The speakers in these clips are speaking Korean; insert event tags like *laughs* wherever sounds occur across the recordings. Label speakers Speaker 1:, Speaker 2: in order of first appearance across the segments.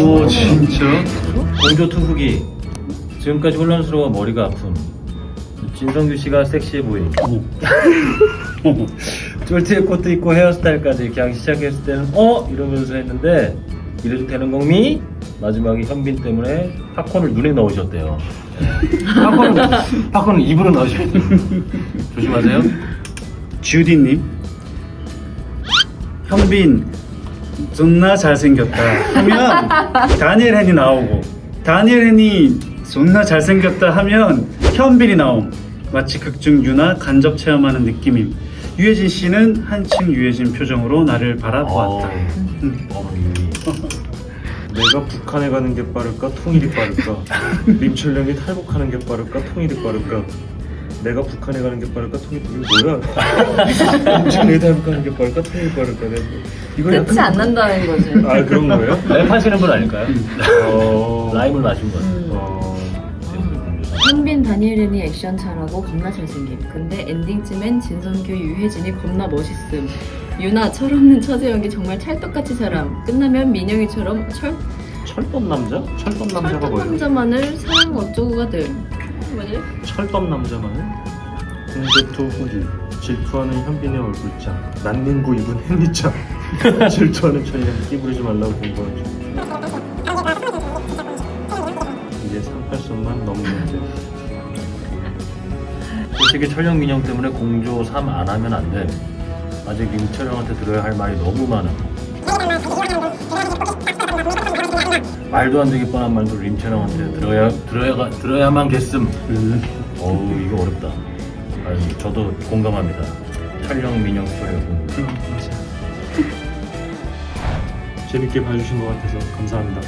Speaker 1: 오 진짜?
Speaker 2: 공조 투후기 지금까지 혼란스러워 머리가 아픈 진성규 씨가 섹시해 보인 *laughs* 쫄티의 코트 입고 헤어스타일까지 그냥 시작했을 때는 어? 이러면서 했는데 이래도 되는 겁니? 마지막에 현빈 때문에 팝콘을 눈에 넣으셨대요. 팝콘은, *laughs* 팝콘은 입으로 넣으셔 조심하세요.
Speaker 1: 주디님. 현빈 존나 잘생겼다. 하면 다니엘 헨이 나오고 다니엘 헨이 존나 잘생겼다 하면 현빈이 나옴. 마치 극중 유나 간접 체험하는 느낌임. 유해진 씨는 한층 유해진 표정으로 나를 바라보았다. 음.
Speaker 2: 어, 유리.
Speaker 3: 내가 북한에 가는 게 빠를까? 통일이 빠를까? *laughs* 림철령이 탈북하는 게 빠를까? 통일이 빠를까 내가 북한에 가는 게 빠를까 통일이 이게 뭐야 림철령이 탈북하는 게 빠를까 *laughs* 통일이 빠를까 내가 이거
Speaker 4: 끝이 안 난다는 거지.
Speaker 3: 아 그런 거예요? *laughs*
Speaker 2: 랩 하시는 분 아닐까요? *laughs*
Speaker 3: 어...
Speaker 2: 라임을 마신 분
Speaker 4: 음.
Speaker 3: 어...
Speaker 4: 현빈 다니엘이 액션 잘하고 겁나 잘생김. 근데 엔딩쯤엔 진성규 유해진이 겁나 멋있음. 유나 철없는 처제 연기 정말 찰떡같이 잘함. 끝나면 민영이처럼 철
Speaker 3: 철법 남자? 철법 남자가
Speaker 4: 철떡
Speaker 3: 뭐예요?
Speaker 4: 남자만을 사랑 어쩌고가 돼. 뭐지?
Speaker 3: 철법 남자만은? 공대토 후기 질투하는 현빈의 얼굴장 난닝구 입은 햇니짱 *laughs* 질투하는 철령 끼부리지 말라고 공부하죠 이제 38선만 넘는데
Speaker 2: 솔직히 철령 민영 때문에 공조 3 안 하면 안 돼. 아직 임철영한테 들어야 할 말이 너무 많아. 말도 안 되게 뻔한 말도 임철영한테 들어야 들어야 들어야만 겠음.
Speaker 1: 음.
Speaker 2: 어우 이거 어렵다. 아니, 저도 공감합니다. 철령 민영 공부.
Speaker 1: 음. *laughs*
Speaker 3: 재밌게 봐주신 것 같아서 감사합니다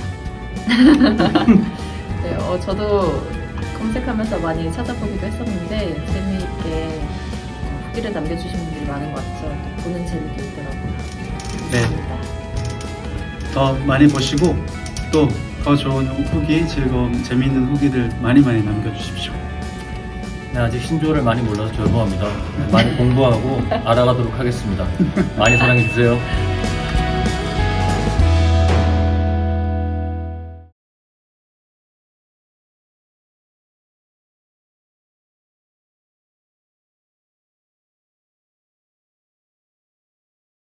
Speaker 3: *laughs*
Speaker 4: 네, 어, 저도 검색하면서 많이 찾아보기도 했었는데 재미있게 후기를 남겨주신 분들이 많은 것 같죠. 또 보는 재미도 있더라고요.
Speaker 1: 네.
Speaker 4: 감사합니다.
Speaker 1: 더 많이 보시고 또 더 좋은 후기 즐거운 재미있는 후기들 많이 많이 남겨주십시오
Speaker 2: 네, 아직 신조어를 많이 몰라서 죄송합니다. 많이 공부하고 알아가도록 하겠습니다. 많이 사랑해 주세요.